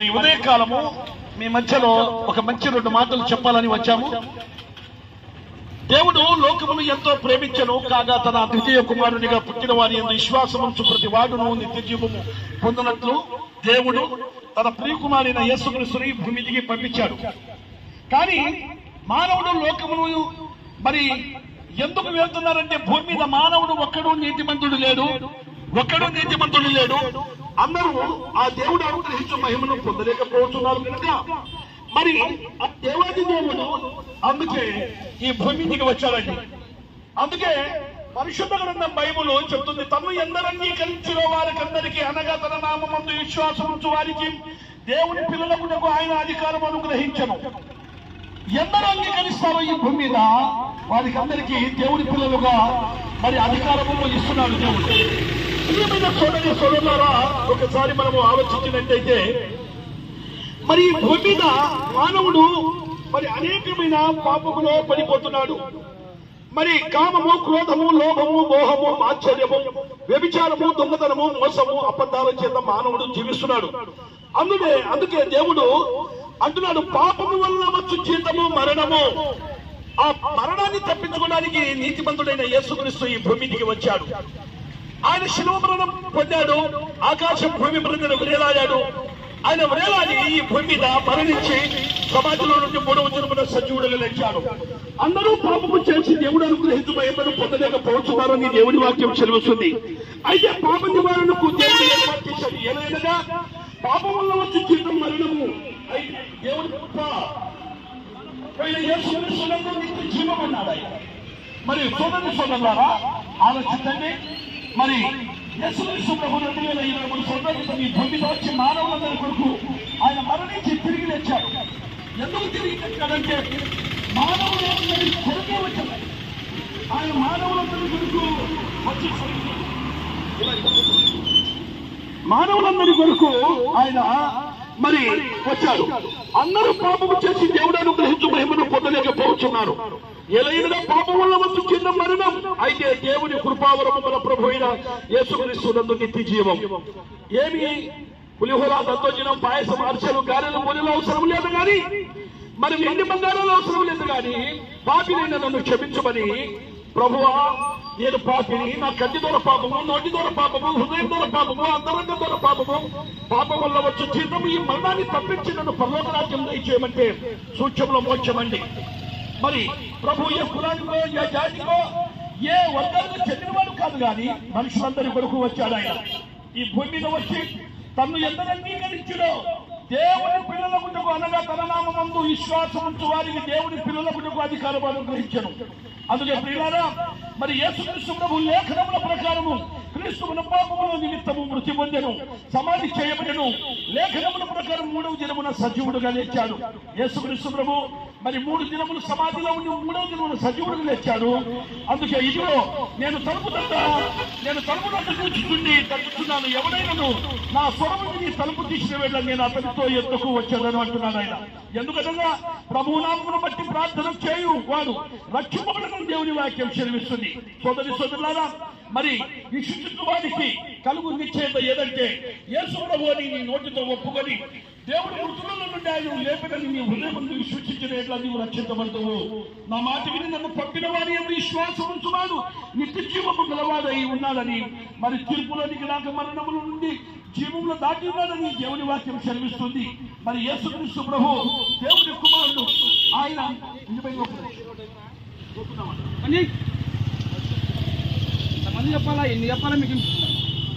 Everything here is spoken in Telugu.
ఈ ఉదయకాలము మీ మధ్యలో ఒక మంచి రెండు మాటలు చెప్పాలని వచ్చాము. దేవుడు లోకమును ఎంతో ప్రేమించను కాగా తన ద్వితీయ కుమారునిగా పుట్టిన వారి ఎందు విశ్వాసముంచు ప్రతి వాడును నిత్య జీవము పొందినట్లు దేవుడు తన ప్రియకుమారైన యేసుక్రీస్తుని భూమి దిగి పంపించాడు. కానీ మానవుడు లోకమును మరి ఎందుకు వెళ్తున్నారంటే భూమి మీద మానవుడు ఒక్కడు నీతిమంతుడు లేడు ఒక్కడు నీతిమంతుడు లేడు అందరూ ఆ దేవుడు అనుగ్రహించు మహిమను పొందలేకపోతున్నారు కనుక మరి ఆ దేవాది దేవుడు అందుకే ఈ భూమి దిగి వచ్చారండి అందుకే పరిశుద్ధ గ్రంథం బైబుల్ చెప్తుంది తను ఎందరు అంగీకరించిన వారికందరికీ అనగా తన నామందు విశ్వాసం వారికి. దేవుని పిల్లలకు ఆయన అధికారం అనుగ్రహించను. ఎందరు అంగీకరిస్తారో ఈ భూమి మీద వారికి అందరికీ దేవుని పిల్లలుగా మరి అధికారము ఇస్తున్నాడు దేవుడు. ప్రియమైన సోదరి సోదరులారా ఒకసారి మనము ఆలోచించినట్టయితే మరి ఈ భూమి మీద మానవుడు మరి అనేకమైన పాపములో పడిపోతున్నాడు. మరి కామము క్రోధము లోభము మోహము ఆశ్చర్యము వ్యభిచారము దొంగతనము మోసము అబద్ధాల చేత మానవుడు జీవిస్తున్నాడు. అందుకే అందుకే దేవుడు అంటున్నాడు పాపము వల్ల వచ్చు జీతము మరణము. ఆ మరణాన్ని తప్పించుకోవడానికి నీతిమంతుడైన యేసుక్రీస్తు ఈ భూమికి వచ్చాడు. ఆయన శిలువ పొందాడు ఆకాశం భూమి మృగను వ్రేలాడాడు. ఆయన వేలాడి ఈ భూమి మీద మరణించి సమాజంలో నుండి మూడవ జన్మన సజీవుడు లేచాడు అందరూ పాపము చేసి దేవుడు అనుగ్రహించు భయపడు పొందలేకపోతున్నారని దేవుడి వాక్యం చెలుస్తుంది అయితే పాప నివారణకు దేవుడు ఏర్పాటు చేశాడు. ఏదైనా పాపం వల్ల వచ్చి జీవితం మరణము. అయితే దేవుడి కృప. జీవం అన్నాడు మరి సోదరి సోదరులారా ఆలోచించండి. మరి యేసుక్రీస్తు ప్రభు రెండు వేల ఇరవై మూడు సంవత్సరాలు ఈ వచ్చి మానవులందరి కొరకు ఆయన మరణించి తిరిగి తెచ్చాడు ఎందుకు తిరిగి తెచ్చాడంటే మానవులందరి కొరకే వచ్చాడు. ఆయన మానవులందరి కొరకు వచ్చి మానవులందరి కొరకు ఆయన మరి వచ్చాడు. అందరూ పాపము చేసి దేవుడు అనుగ్రహించు మహిమను పొందలేకపోతున్నారు. ఎలైనగా పాపం వల్ల వచ్చు చిన్న మరణం. అయితే దేవుని కృపావరము మన ప్రభు అయిన యేసుక్రీస్తునందు నిత్య జీవం. ఏమి పులిహోర దత్తోజనం పాయసం అర్చలు గారెలు పొలిలో అవసరం లేదు కానీ మరి ఎన్ని బంగారాలు అవసరం లేదు కానీ పాపినైన నన్ను క్షమించమని ప్రభువా నేను పాపిని నా కంటి దూర పాపము నోటి దూర పాపము హృదయం దూర పాపము అంతరంగ దూర పాపము పాపం వల్ల వచ్చే జీతం ఈ మరణాన్ని తప్పించి నన్ను పర్లోక రాజ్యం దయచేయమంటే సూక్ష్మంలో మోక్షమండి. మరి ప్రభు ఏ కులానికో ఏ జాతికో ఏ వర్గానికి చెందిన కాదు కానీ మనుషులందరి కొరకు వచ్చాడు ఆయన. ఈ భూమి మీద వచ్చి తను ఎందరు అంగీకరించుడో దేవుని పిల్లలకు అనగా తన నామందు విశ్వాసం ఉంచు వారికి దేవుని పిల్లలకు అధికారం అనుగ్రహించను అందుకే ప్రియారా మరి యేసుక్రీస్తు ప్రభు లేఖనముల ప్రకారము క్రీస్తు పాపముల నిమిత్తము మృతి పొందెను సమాధి చేయబడెను. లేఖనముల ప్రకారం మూడవ దినమున సజీవుడుగా లేచాడు. యేసుక్రీస్తు ప్రభు మరి మూడు దినములు సమాధిలో ఉండి మూడవ దినములు సజీవుడుగా లేచాడు. అందుకే ఇదిగో నేను తలుపు తట్ట నేను తలుపు తట్ట కూర్చుండి తట్టుతున్నాను ఎవడైనాను నా స్వరముని తలుపు తీసిన వేళ నేను అతనితో ఎందుకు వచ్చానని అంటున్నాను ఆయన. ఎందుకనగా ప్రభునామును బట్టి ప్రార్థన చేయు వాడు. రక్షింపబడడం దేవుని వాక్యం చెల్లిస్తుంది సోదరి సోదరులారా మరి ఈ వారికి కలుగు నిశ్చయత ఏదంటే యేసు ప్రభు అని నీ నోటితో ఒప్పుకొని దేవుడు మృతులలో నుండి ఆయన లేపడని నీ హృదయం ముందు విశ్వసించిన ఎట్లా నీవు రక్షించబడతావు. నా మాట విని నన్ను పంపిన వారి ఎందుకు విశ్వాసం ఉంచున్నాడు. నిత్య జీవము గలవాడై ఉన్నాడని మరి తీర్పులోనికి రాక మరణముల నుండి జీవంలో దాటి ఉన్నాడని దేవుని వాక్యం శ్రమిస్తుంది మరి యేసుక్రీస్తు ప్రభు దేవుని కుమారుడు ఆయన చెప్పాలా? ఎన్ని చెప్పాలా? మీకు